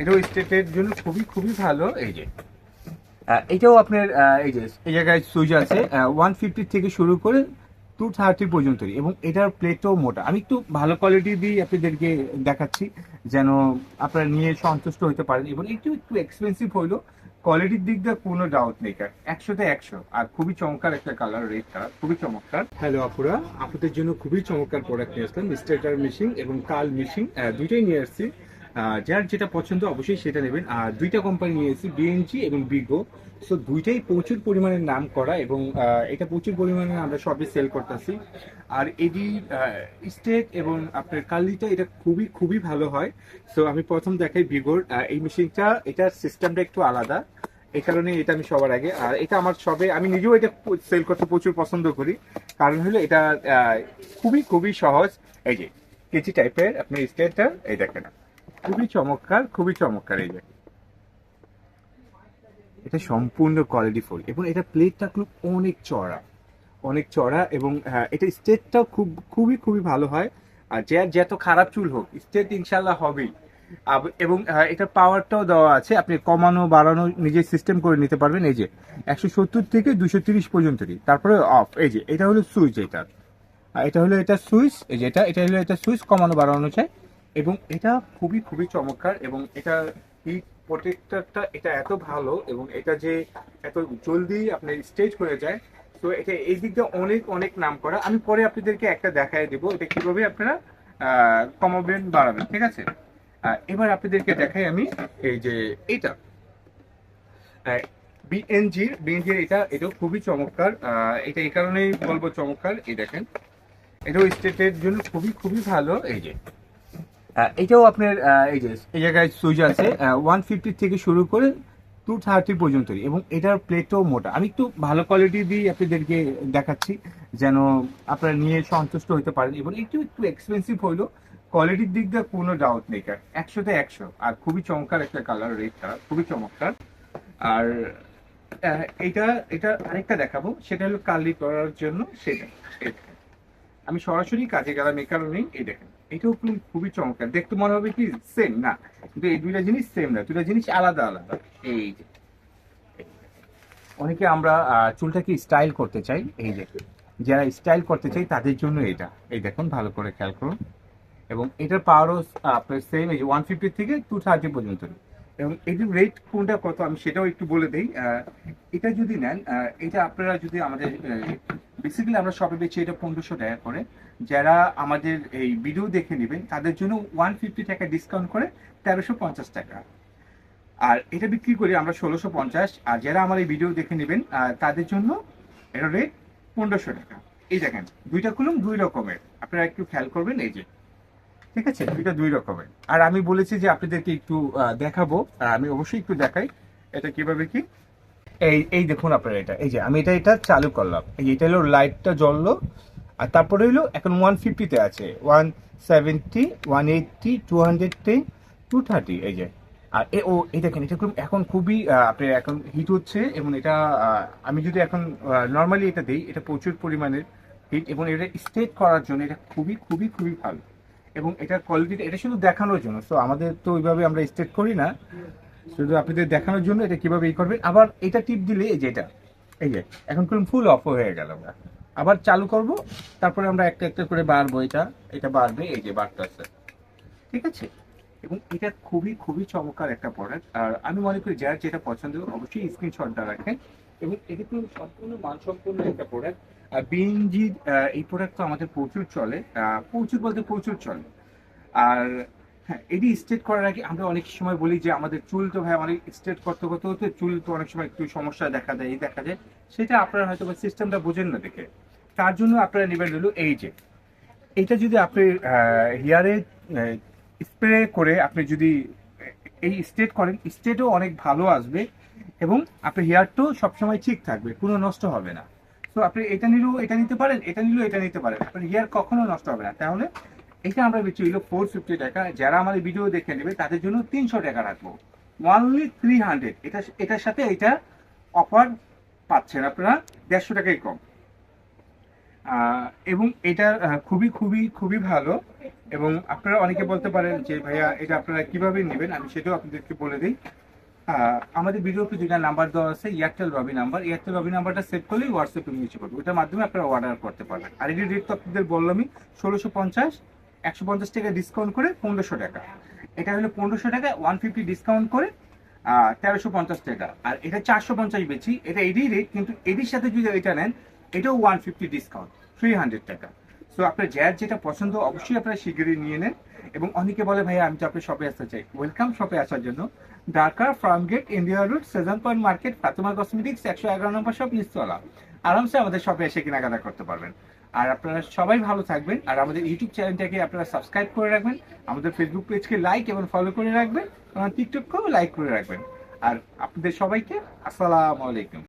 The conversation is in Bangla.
এটাও স্টেটের জন্য খুবই খুবই ভালো। এই যে এটাও আপনার এই যে, এই জায়গায় সুইচ আছে ওয়ান ফিফটি থেকে শুরু করে টু থার্টি পর্যন্ত। এবং এটার প্লেটও মোটা। আমি একটু ভালো কোয়ালিটি দিয়ে আপনাদেরকে দেখাচ্ছি, যেন আপনারা নিয়ে সন্তুষ্ট হতে পারেন। এবং একটু একটু এক্সপেন্সিভ হইল। কোয়ালিটির দিক দিয়ে কোনো ডাউট নেই কার একশোতে একশো। আর খুবই চমৎকার একটা কালার রেড কালার খুবই চমৎকার। হ্যালো আপুরা। আপনাদের জন্য খুবই চমৎকার প্রোডাক্ট নিয়ে আসলাম স্টেটার মেশিন এবং কাল মেশিন দুইটাই নিয়ে আসছি। যার যেটা পছন্দ অবশ্যই সেটা নেবেন। আর দুইটা কোম্পানি নিয়ে এসেছি বিএনজি এবং বিগো সো দুইটাই প্রচুর পরিমাণে নাম করা এবং এটা প্রচুর পরিমাণে আমরা সবই সেল করতেছি। আর এডি স্টেট এবং আপনার কালিটা, এটা খুবই খুবই ভালো হয়। সো আমি প্রথম দেখাই বিগোর এই মেশিনটা এটার সিস্টেমটা একটু আলাদা। এই কারণে এটা আমি সবার আগে, আর এটা আমার সবে, আমি নিজেও এটা সেল করতে প্রচুর পছন্দ করি। কারণ হলো এটা খুবই খুবই সহজ। এই যে, কেজি টাইপের আপনি স্টেটটা এই দেখেন। খুবই চমৎকার খুবই চমৎকার এই যে এটা সম্পূর্ণ কোয়ালিটি ফুল এবং এটা প্লেটটা খুব অনেক চড়া অনেক চড়া এবং হ্যাঁ, এটা স্টেটটাও খুব খুবই খুবই ভালো হয়। আর যে যত খারাপ চুল হোক স্টেট ইনশাল্লাহ হবেই। এবং হ্যাঁ, এটার পাওয়ারটাও দেওয়া আছে। আপনি কমানো বাড়ানো নিজের সিস্টেম করে নিতে পারবেন। এই যে একশো সত্তর থেকে দুশো তিরিশ পর্যন্তই তারপরে অফ এই যে এটা হলো সুইচ এটা। আর এটা হলো এটা সুইচ। এই যে এটা এটা হলো এটা সুইচ। কমানো বাড়ানো চাই। এবং এটা খুবই খুবই চমৎকার এবং এটা হিট প্রোটেক্টরটা এটা এত ভালো এবং এটা যে এত জলদি আপনার স্টেজ হয়ে যায়, তো এটা এই দিক দিয়ে অনেক অনেক নাম করা। আমি পরে আপনাদেরকে একটা দেখায় দেবো, এটা কীভাবে আপনারা কমাবেন, বাড়াবেন, ঠিক আছে? এবার আপনাদেরকে দেখাই আমি এই যে এটা। বিএনজির বিএনজির এটা, এটাও খুবই চমৎকার। এটা এই কারণেই বলব চমৎকার, এই দেখেন। এটাও স্টেটের জন্য খুবই খুবই ভালো, এই যে। এটাও আপনার এই যে এই জায়গায় সুইচ আছে ওয়ান ফিফটি থেকে শুরু করে টু থার্টি পর্যন্ত এবং এটার প্লেটও মোটা। আমি একটু ভালো কোয়ালিটি দিয়ে আপনাদেরকে দেখাচ্ছি যেন আপনারা নিয়ে সন্তুষ্ট হতে পারেন। এবং একটু একটু এক্সপেন্সিভ হইল কোয়ালিটির দিক দিয়ে কোনো ডাউট নেই কার একশোতে একশো। আর খুবই চমৎকার একটা কালার রেড কালার খুবই চমৎকার। আর এটা এটা আরেকটা দেখাবো। সেটা হলো কালি করার জন্য সেটা। আমি সরাসরি কাজে গেলাম এই কারণেই এই দেখেন। এটাও খুব খুবই চমৎকার। দেখতে মনে হবে কি সেম না। কিন্তু এই দুইটা জিনিস সেম না, দুইটা জিনিস আলাদা আলাদা। এই যে অনেকে আমরা চুলটাকে স্টাইল করতে চাই, এই যে, যারা স্টাইল করতে চাই তাদের জন্য এটা। এই দেখুন, ভালো করে খেয়াল করুন। এবং এটার পাওয়ারও আপনার সেম এই ওয়ান ফিফটি থেকে টু থার্টি পর্যন্ত। এবং এটির রেট কোনটা কত আমি সেটাও একটু বলে দিই। এটা যদি নেন এটা আপনারা যদি আমাদের বেসিক্যালি আমরা সবে বেচি এটা পনেরোশো টাকা করে। যারা আমাদের এই ভিডিও দেখে নেবেন, তাদের জন্য ওয়ান ফিফটি টাকা ডিসকাউন্ট করে তেরোশো পঞ্চাশ টাকা। আর এটা বিক্রি করি আমরা ষোলোশো পঞ্চাশ, আর যারা আমার এই ভিডিও দেখে নেবেন তাদের জন্য এটা রেট পনেরোশো টাকা। এই দেখেন, দুইটা কুলুম দুই রকমের। আপনারা একটু খেয়াল করবেন, এই যে, ঠিক আছে? দুইটা দুই রকমের। আর আমি বলেছি যে আপনাদেরকে একটু দেখাবো, আর আমি অবশ্যই একটু দেখাই, এটা কীভাবে কি? এই এই দেখুন আপনারা এটা। এই যে, আমি এটা এটা চালু করলাম। এই এটা হলো লাইটটা জ্বললো। আর তারপরে হলো এখন ওয়ান ফিফটিতে আছে one seventy one eighty two hundred ten two thirty এই যে। আর এ, ও, এই দেখেন, এটা এখন খুবই আপনার এখন হিট হচ্ছে এবং এটা আমি যদি এখন নর্মালি এটা দিই, এটা প্রচুর পরিমাণের হিট এবং এটা স্টেট করার জন্য এটা খুবই খুবই খুবই ভালো। এবং এটার কোয়ালিটিটা এটা শুধু দেখানোর জন্য। তো আমাদের তো ওইভাবে আমরা স্টেট করি না। শুধু আপনাদের দেখানোর জন্য এটা কীভাবে ই করবেন। আবার এটা টিপ দিলে এই যে এটা, এই যে, এখন ফুল অফ হয়ে গেল। আমরা আবার চালু করব, তারপরে আমরা একটা একটা করে বাড়বো এটা এটা বাড়বে, এই যে বাড়তেছে ঠিক আছে? এবং এটা খুবই খুবই চমৎকার একটা প্রোডাক্ট আর আমি মনে করি যার যেটা পছন্দ অবশ্যই স্ক্রিনশটটা রাখেন। এবং এটা কিন্তু সম্পূর্ণ মানসম্পন্ন একটা প্রোডাক্ট আর বিএনজি এই প্রোডাক্ট তো আমাদের প্রচুর চলে প্রচুর বলতে প্রচুর চলে। আর হ্যাঁ এটি স্ট্রেট করার আগে আমরা অনেক সময় বলি যে আমাদের চুল তো ভাই অনেক স্ট্রেট করতে করতে হতে চুল তো অনেক সময় একটু সমস্যা দেখা দেয় এই দেখা যায় সেটা আপনারা হয়তো বা সিস্টেমটা বোঝেন না দেখে। তার জন্য আপনারা নেবেন হলো এই যে। এটা যদি আপনি হেয়ারে স্প্রে করে আপনি যদি এই স্টেট করেন স্টেটও অনেক ভালো আসবে এবং আপনার হেয়ারটাও সবসময় ঠিক থাকবে, কোনো নষ্ট হবে না। তো আপনি এটা নিলেও এটা নিতে পারেন, এটা নিলেও এটা নিতে পারেন। আপনার হেয়ার কখনো নষ্ট হবে না। তাহলে এটা আমরা বেশি হইল ফোর ফিফটি টাকা। যারা আমাদের ভিডিও দেখে নেবে, তাদের জন্য তিনশো টাকা রাখব। অনলি থ্রি হান্ড্রেড এটা, এটার সাথে এটা অফার পাচ্ছেন আপনারা দেড়শো টাকাই কম। এবং এটা খুবই খুবই খুবই ভালো এবং আপনারা অনেকে বলতে পারেন যে, ভাইয়া, এটা আপনারা কীভাবে নেবেন? আমি সেটাও আপনাদেরকে বলে দিই। আমাদের ভিডিওতে যেটা নাম্বার দেওয়া আছে Airtel Robi number Airtel Robi নাম্বারটা সেভ করলেই হোয়াটসঅ্যাপে নিচে পাবে ওটার মাধ্যমে আপনারা অর্ডার করতে পারবেন। আর এটির রেট তো আপনাদের বললামই ষোলোশো পঞ্চাশ, একশো পঞ্চাশ টাকা ডিসকাউন্ট করে পনেরোশো টাকা। এটা হলো পনেরোশো টাকা ওয়ান ফিফটি ডিসকাউন্ট করে তেরোশো পঞ্চাশ টাকা। আর এটা চারশো পঞ্চাশ বেচি, এটা এডি রেট কিন্তু এডির সাথে যদি এটা নেন, এটাও one fifty discount three hundred টাকা। সো আপনার যার যেটা পছন্দ, অবশ্যই আপনারা শিগগিরই নিয়ে নেন। এবং অনেকে বলে ভাই আমি তো আপনার শপে আসতে চাই। ওয়েলকাম শপে আসার জন্য। Dhaka farm gate India road seven point market Fatema cosmetics একশো এগারো নম্বর শপ নিচতলা। আরামসে আমাদের শপে এসে কেনাকাটা করতে পারবেন। আর আপনারা সবাই ভালো থাকবেন। আর আমাদের ইউটিউব চ্যানেলটাকে আপনারা সাবস্ক্রাইব করে রাখবেন। আমাদের ফেসবুক পেজকে লাইক এবং ফলো করে রাখবেন। আমার টিকটককেও লাইক করে রাখবেন। আর আপনাদের সবাইকে আসসালামু আলাইকুম।